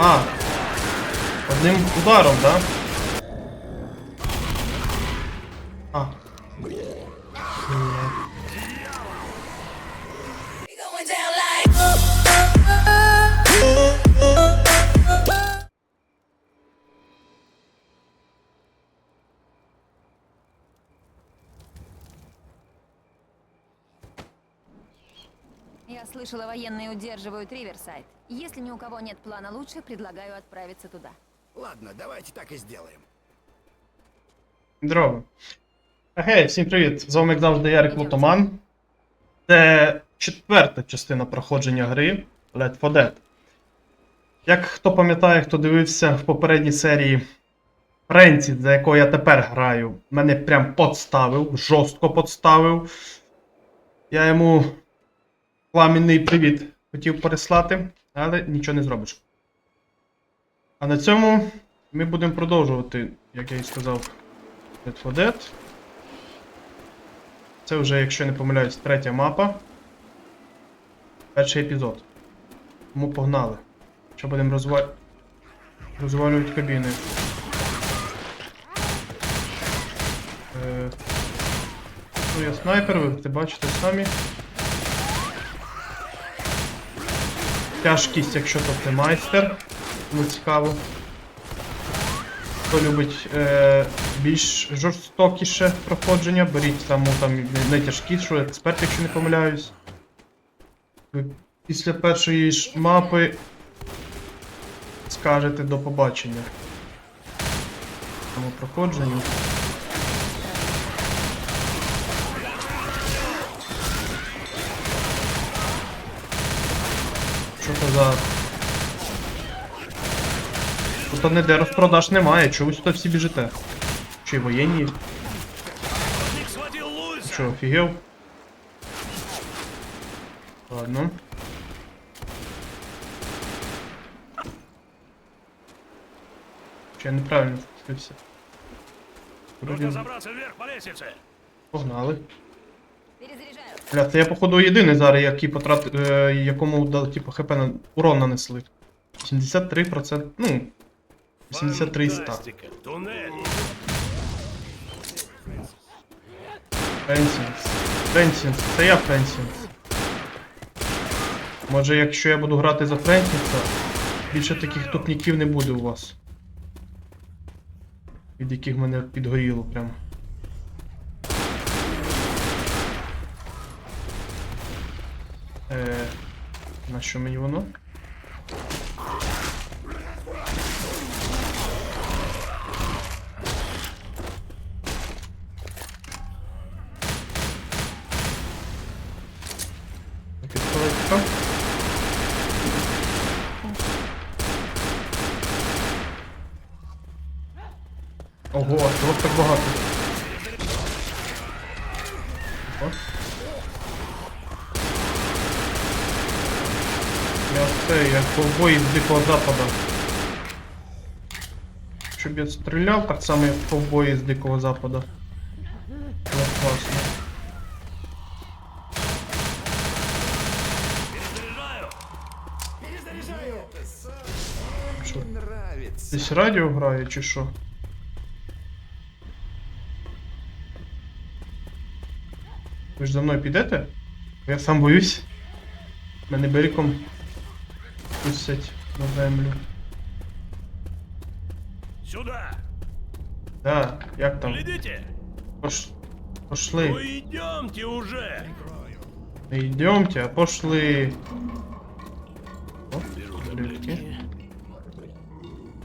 А. Одним ударом, да? Слышала, военные удерживают Риверсайд. Если ни у кого нет плана лучше, предлагаю отправиться туда. Ладно, давайте так и сделаем. Здорово. Гей, всім привіт! З вами як завжди Ярик Лутоман. Це четверта частина проходження гри Left 4 Dead. Як хто пам'ятає, хто дивився в попередній серії Френці, за якою я тепер граю, мене прям подставив, жорстко подставив. Я йому пламінний привіт хотів переслати, але нічого не зробиш. А на цьому ми будемо продовжувати, як я і сказав, Left 4 Dead. Це вже, якщо не помиляюсь, третя мапа. Перший епізод. Тому погнали. Що будемо розва... розвалювати кабіни. Е... Ну, я снайпер, ви бачите самі. Тяжкість, якщо то це майстер. Тому цікаво. Хто любить е, більш жорстокіше проходження, беріть саму там найтяжкішу, експерт, якщо не помиляюсь. Після першої ж мапи скажете до побачення. Тому проходженню. Що то за Тут ніде розпродаж немає, чого ви сюди всі біжите? Чи воєнні? Що, офігел? Ладно. Чи я неправильно спустився? Вроді Нужно забраться вверх по лестнице. погнали. Бля, це я походу єдиний зараз, який потрат... е, якому дали, типу, хп на урон нанесли. 73%, ну, 83 100. Фантастика. Туннель. Фенсінс. Фенсінс. Це я Фенсінс. Може, якщо я буду грати за Френсінса, більше таких тупніків не буде у вас. Від яких мене підгоріло прям. На що мені воно? Пістолетка. Ого, а чого так багато? Опа. Я це, я ковбой з Дикого Запада. Щоб я стріляв так само, як ковбої з Дикого Запада. Б класно. Що? Десь радіо грає чи що? Ви ж за мною підете? Я сам боюсь. Мене беріком пустять на землю. Сюда. Да, як там? Глядите. Пош... Ну Пошли. идемте уже. Не йдемте, а пошли. О, таблетки.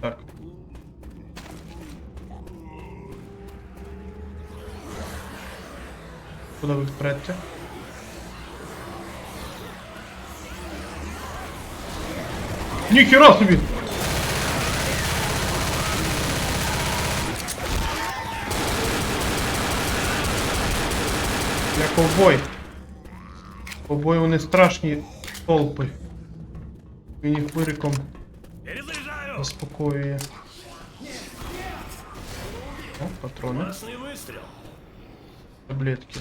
Так. Куда ви впрете? Ніхера собі! Я ковбой. Ковбой вони страшні толпи. Він їх вириком заспокоює. О, патрони, таблетки.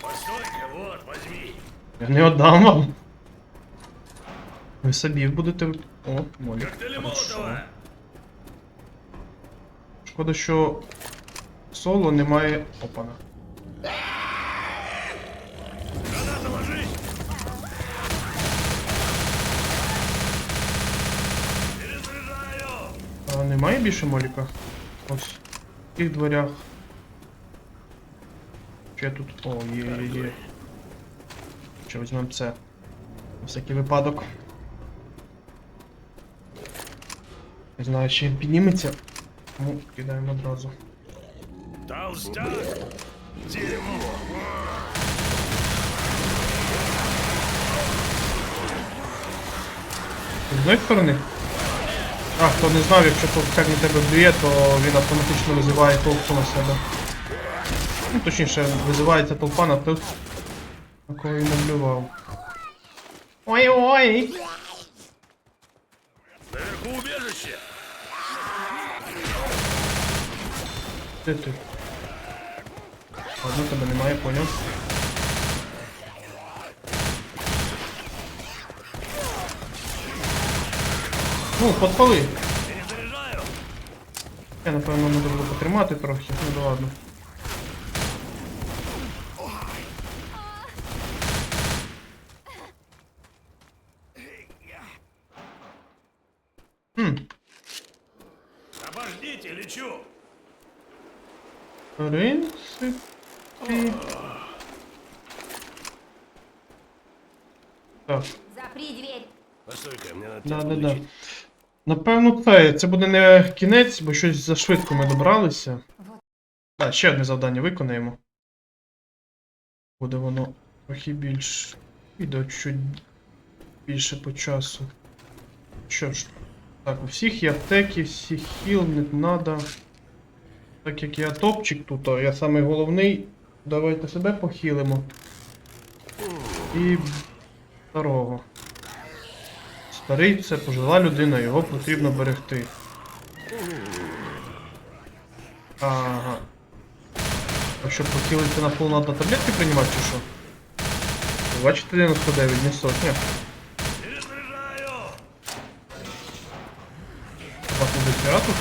Постой-ка, вот, возьми. Я не отдам вам. Ви собі будете. О, молі. Шкода, що соло немає. Опана. А немає більше моліка? Ось. В тих дверях. Ще тут. О, є, є, є. Ще візьмемо це. На всякий випадок. Не знаю, чи він підніметься. Ну, кидаємо одразу. Толстяк. З одної сторони. А, хто не знав, якщо толстяк на тебе б'є, то він автоматично визиває толпу на себе. Ну, точніше, визивається толпа на тих, на кого він наблював. Ой-ой! Де ти? Ладно, тебе немає, поняв. Ну, подпали. Я напевно не було потримати трохи, ну да ладно. Хм, Обождите, лечу. Принципі... Так, Запри дверь. Постой-ка, мне надо да, да, да. Напевно, це, це буде не кінець, бо щось зашвидко ми добралися. Так, ще одне завдання виконаємо. Буде воно трохи більш. Відео чуть більше по часу. Що ж, так, у всіх є аптеки, всіх хіл, не надо. Так як я топчик тут, а я самий головний, давайте себе похилимо. І старого. Старий це пожила людина, його потрібно берегти. Ага. А щоб похилити на пол надо таблетки приймати чи що? Бачите 99, не сотня. Перезаряжаю. Хіба тут дефіра тут?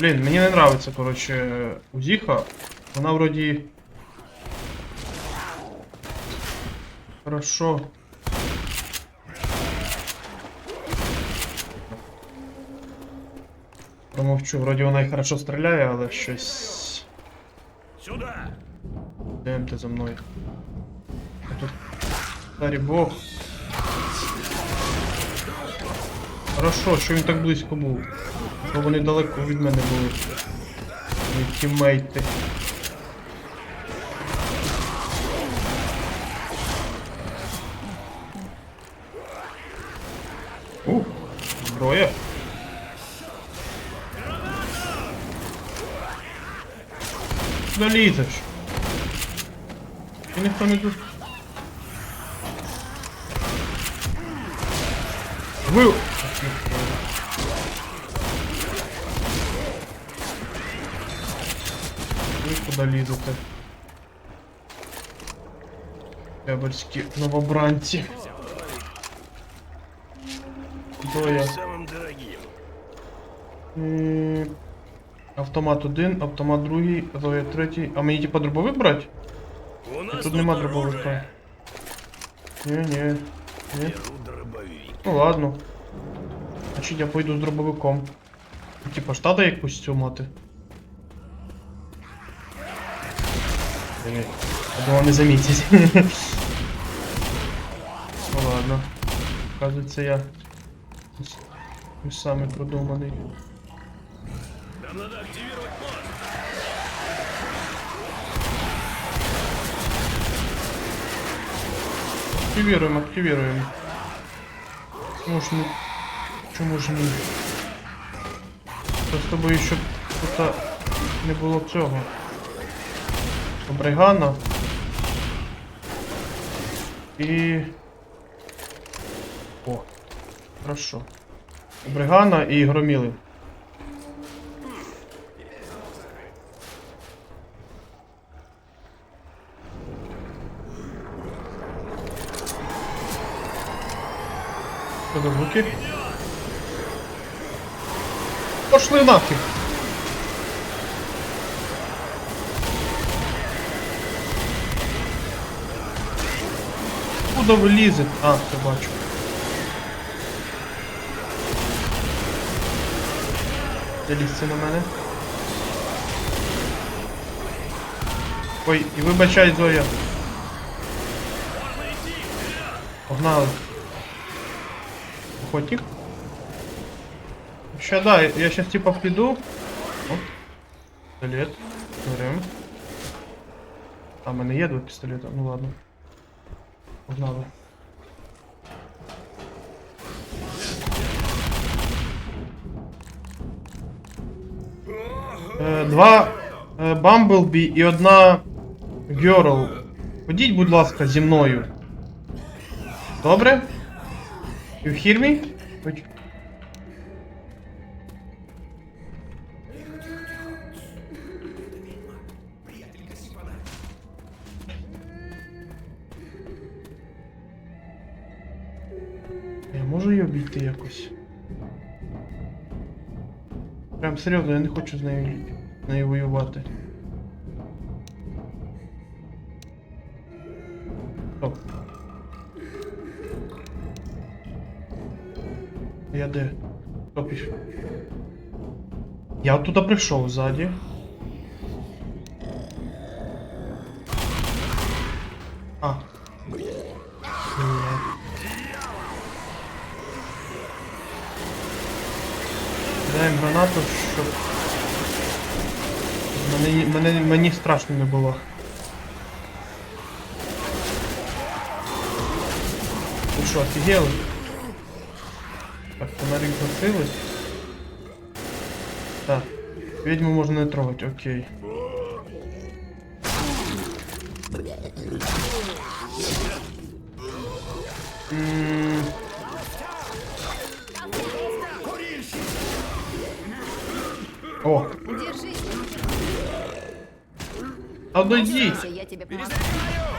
Блін, мені не нравиться, коротше, Узіха. Вона вроді. Хорошо. Промовчу, вроді вона і хорошо стріляє, але щось. Сюда. Йдемте за мною. А Тут. Старі бог. Хорошо, що він так близько був. Бо вони далеко від мене були. Мої тіммейти. Ух, зброя. Куди лізеш? Ніхто не тут. Ви... Лізете? Яберські новобранці. Хто я? Автомат один, автомат другий, Зоя третій. А мені типа дробовик? У нас Тут нема ні. Ні. Беру дробовик. Ну ладно. Значить я пойду з дробовиком. Типа треба якусь цю мати. Думав не замітять. ну ладно. Кажеться я. Не самий продуманий. Нам надо активировать мост. Активируем, активируем. Чому ж не... Чому ж ні? Це з тобою тут не було цього. Бригана. І... О, хорошо. Бригана і громіли. Що за? Пошли нафиг! Куда ви лізете? А, це бачу. Залізьте на мене. Ой, і вибачай, Зоя. Погнали. Охотник. Ща да, я сейчас типа піду. О, пістолет. Берем. А, є два пістолета, ну ладно. Погнали. Е, Два е, Бамблбі і одна Герл. Ходіть, будь ласка, зі мною. Добре? You hear me? Ходь. Я Якось? Прям серйозно, я не хочу з нею, з нею воювати. Стоп. Я де? Пішов? Я оттуда прийшов ззаді. А. Ні. Даємо гранату, щоб... Мені, мене, мені страшно не було. Ну що, офігели? Так, фонарик гасили. Так. Ведьму можна не трогати, окей. О, Держись, я тебе помогу.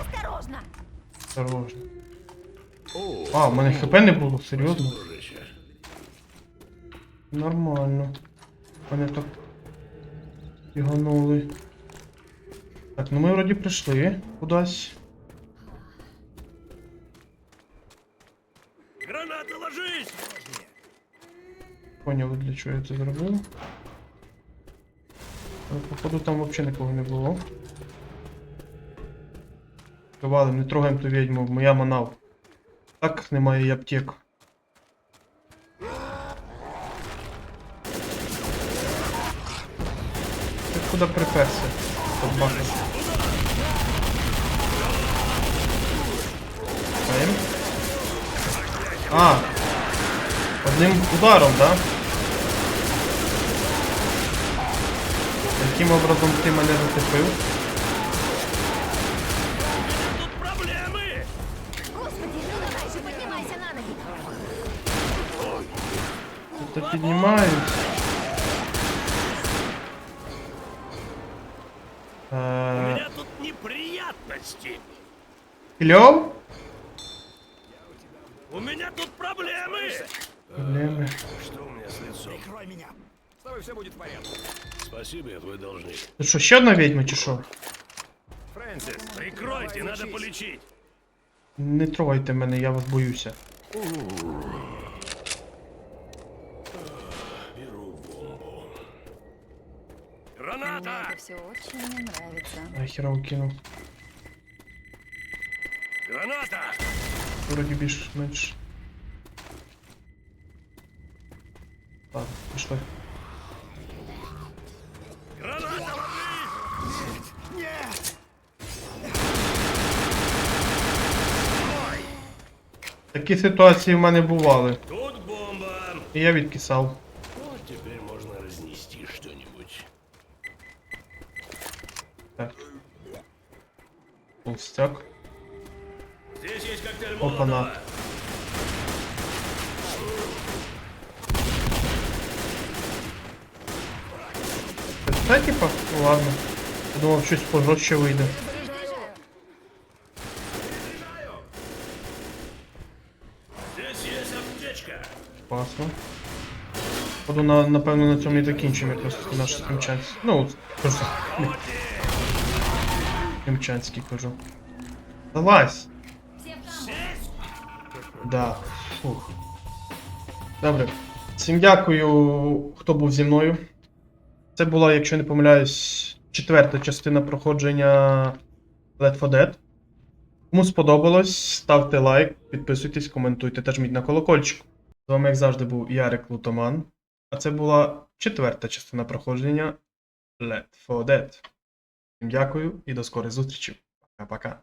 Осторожно! Осторожно. А, у мене хп не було, серйозно? Нормально. Мене так фіганули. Так, ну ми вроді прийшли кудись. Граната ложись! Поняли, для чого я це зробив. Але походу там взагалі нікого не було. Валим, не трогаємо ту відьму, моя манав. Так немає і аптек. Ти куди приперся? Собака. А! Одним ударом, да? Давай же поднимайся на ноги! Це піднімаюсь. У Е, меня тут неприятности! Кльов? У меня тут проблемы! Проблеми. Что у меня с лицом? Прикрой меня. С тобой все будет в порядке. Спасибо, я твой должник. Це що, ще одна відьма чи що? Фрэнсис, прикройте, надо полечить. Не трогайте мене, я вас боюся. Беру бомбу. Мне Граната! это все очень не нравится. А хіра кинув. Граната! Вроді більш-менш. Ладно, пішли. Такі ситуації в мене бували. Тут бомба! І я відкисав. Вот теперь можно разнести что-нибудь. Так. Толстяк. Здесь есть коктейль Опа-на. Типа? Ладно. Думав, щось пожорстче вийде. Класно. Походу, на, напевно, на цьому і закінчимо якось наш стрімчанський. Ну, просто. Стрімчанський кажу. Залазь! Да. Фух. Добре. Всім дякую, хто був зі мною. Це була, якщо не помиляюсь, четверта частина проходження Left 4 Dead. Кому сподобалось, ставте лайк, підписуйтесь, коментуйте та жміть на колокольчик. З вами, як завжди, був Ярик Лутоман. А це була четверта частина проходження Left 4 Dead. Всім дякую і до скорих зустрічей. Пока-пока.